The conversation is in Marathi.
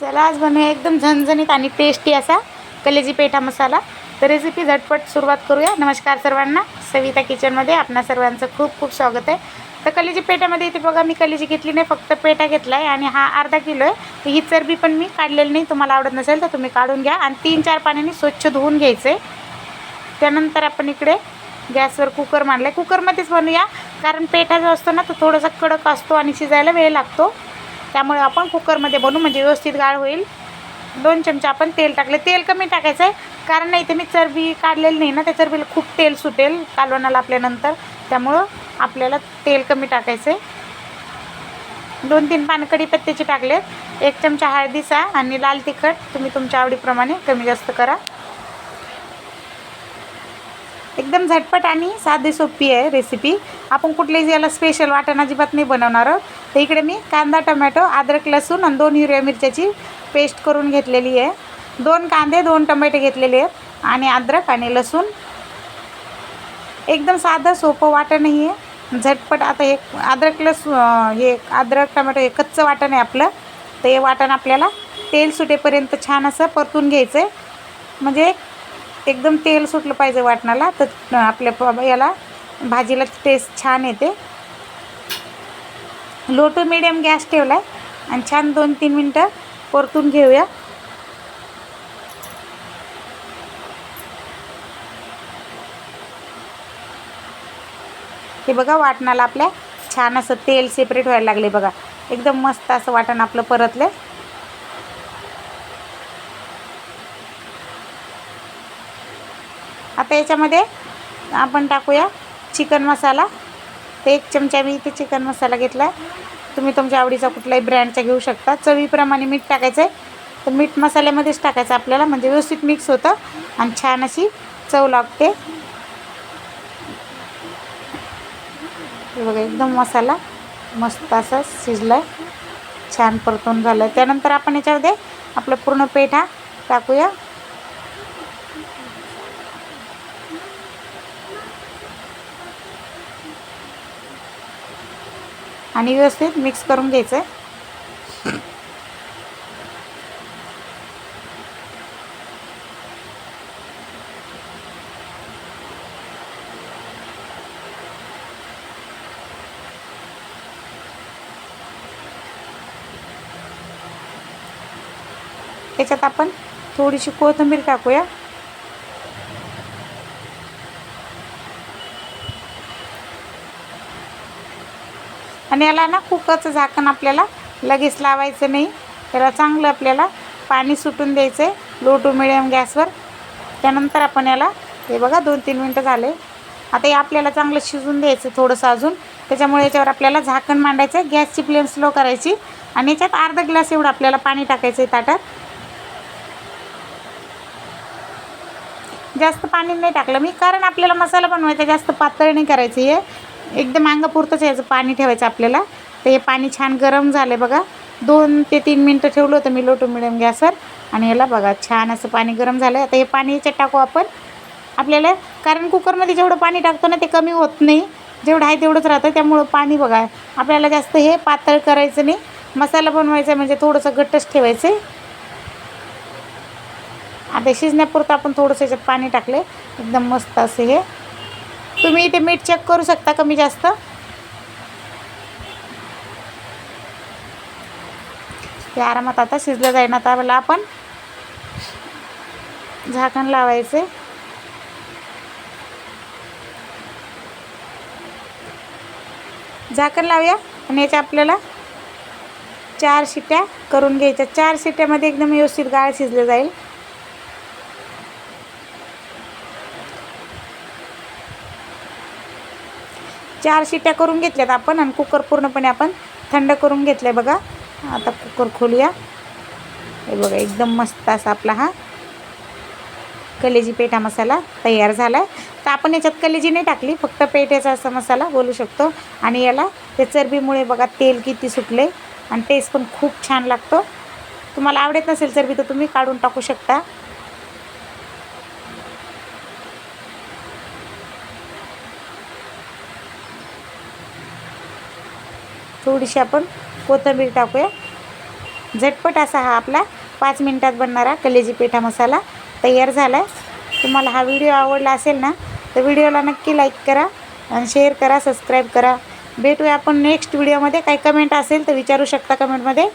चला आज बनवूया एकदम झणझणीत आणि टेस्टी असा कलेजी पेठा मसाला. तर रेसिपी झटपट सुरुवात करूया. नमस्कार सर्वांना. सविता किचनमध्ये आपणा सर्वांचं खूप खूप स्वागत आहे. तर कलेजी पेठामध्ये इथे बघा मी कलेजी घेतली नाही फक्त पेठा घेतला आहे आणि हा अर्धा किलो आहे. तर ही चरबी पण मी काढलेली नाही. तुम्हाला आवडत नसेल तर तुम्ही काढून घ्या आणि तीन चार पाण्याने स्वच्छ धुवून घ्यायचं. आहे त्यानंतर आपण इकडे गॅसवर कुकर मांडला आहे कुकरमध्येच बनवूया कारण पेठा जो असतो ना तो थोडासा कडक असतो आणि शिजायला वेळ लागतो. त्यामुळे आपण कुकरमध्ये बनवू म्हणजे व्यवस्थित गाळ होईल. दोन चमचे आपण तेल टाकले. तेल कमी टाकायचं आहे कारण नाही ते मी चरबी काढलेली नाही ना त्या चरबीला खूप तेल सुटेल कालवणाला आपल्यानंतर. त्यामुळं आपल्याला तेल कमी टाकायचं आहे. दोन तीन पान कढीपत्त्याचे टाकलेत. एक चमचा हळदीचा आणि लाल तिखट तुम्ही तुमच्या आवडीप्रमाणे कमी जास्त करा. एकदम झटपट आणि साधी सोपी आहे रेसिपी आपण कुठल्याही याला स्पेशल वाटण अजिबात नाही बनवणार आहोत. तर इकडे मी कांदा टमॅटो अद्रक लसूण आणि दोन हिरव्या मिरच्याची पेस्ट करून घेतलेली आहे. दोन कांदे दोन टमॅटे घेतलेले आहेत आणि अद्रक आणि लसूण. एकदम साधं सोपं वाटण नाही आहे. झटपट आता हे अद्रक लसूण हे अद्रक टमॅटो हे कच्चं वाटण आहे आपलं. तर हे वाटण आपल्याला तेल सुटेपर्यंत छान असं परतून घ्यायचं आहे म्हणजे एकदम तेल सुटलं पाहिजे वाटणाला तर आपल्या प- याला भाजीला टेस्ट छान येते. लो टू मिडियम गॅस ठेवला आहे आणि छान दोन तीन मिनटं परतून घेऊया. हे बघा वाटणाला आपल्या छान असं तेल सेपरेट व्हायला लागले बघा. एकदम मस्त असं वाटण आपलं परतलं आता याच्यामध्ये आपण टाकूया चिकन मसाला. ते एक चमचा मी इथे चिकन मसाला घेतला आहे. तुम्ही तुमच्या आवडीचा कुठलाही ब्रँडचा घेऊ शकता. चवीप्रमाणे मीठ टाकायचं आहे. तर मीठ मसाल्यामध्येच टाकायचं आपल्याला. म्हणजे व्यवस्थित मिक्स होतं. आणि छान अशी चव लागते. बघा एकदम मसाला मस्त असा शिजला आहे छान परतून झालं त्यानंतर आपण याच्यामध्ये आपलं पूर्ण पेठा टाकूया. आणि व्यवस्थित मिक्स करून घ्यायचं आहे त्याच्यात आपण थोडीशी कोथिंबीर टाकूया. आणि याला ना कुकरचं झाकण आपल्याला लगेच लावायचं नाही. त्याला चांगलं आपल्याला पाणी सुटून द्यायचं आहे लो टू मिडियम गॅसवर. त्यानंतर आपण याला हे बघा दोन तीन मिनटं झाले. आता हे आपल्याला चांगलं शिजून द्यायचं थोडंसं अजून. त्याच्यामुळे याच्यावर आपल्याला झाकण मांडायचं आहे गॅसची फ्लेम स्लो करायची. आणि याच्यात अर्धा ग्लास एवढं आपल्याला पाणी टाकायचं आहे ताटात. जास्त पाणी नाही टाकलं मी कारण आपल्याला मसाला बनवायचा जास्त पातळ नाही करायची आहे एकदम अंगापुरतंच याचं पाणी ठेवायचं आपल्याला. तर हे पाणी छान गरम झालं बघा. दोन ते तीन मिनटं ठेवलं होतं मी लोटो मिडियम गॅसवर. आणि याला बघा छान असं पाणी गरम झालं आता हे पाणी याच्यात टाकू आपण. आपल्याला कारण कुकरमध्ये जेवढं पाणी टाकतो ना ते कमी होत नाही. जेवढं आहे तेवढंच राहतं. त्यामुळं पाणी बघा आपल्याला जास्त हे पातळ करायचं नाही. मसाला बनवायचा म्हणजे थोडंसं घट्टच ठेवायचं आहे आता शिजण्यापुरतं आपण थोडंसं याच्यात पाणी टाकले एकदम मस्त असे हे. तुम्ही इथे मीठ चेक करू शकता कमी जास्त? हे आरामात आता शिजलं जाईल आता मला आपण झाकण लावायचे. झाकण लावूया आणि याच्या आपल्याला चार शिट्या करून घ्यायच्या. चार शिट्यामध्ये एकदम व्यवस्थित गाळ शिजलं जाईल. चार शिट्या करून घेतल्यात आपण आणि कुकर पूर्णपणे आपण थंड करून घेतलं आहे बघा. आता कुकर खोलूया. हे बघा एकदम मस्त असा आपला हा कलेजी पेठा मसाला तयार झाला आहे तर आपण याच्यात कलेजी नाही टाकली फक्त पेठ्याचा असा मसाला बोलू शकतो. आणि याला ते चरबीमुळे बघा तेल किती सुटले आणि टेस्ट पण खूप छान लागतो. तुम्हाला आवडत नसेल चरबी तर तुम्ही काढून टाकू शकता. थोडीशी आपण कोथिंबीर टाकूया. झटपट असा हा आपला पाच मिनटात बनणारा कलेजी पेठा मसाला तयार झाला आहे तुम्हाला हा व्हिडिओ आवडला असेल ना तर व्हिडिओला नक्की लाईक करा आणि शेअर करा सबस्क्राईब करा. भेटूया आपण नेक्स्ट व्हिडिओमध्ये. काही कमेंट असेल तर विचारू शकता कमेंटमध्ये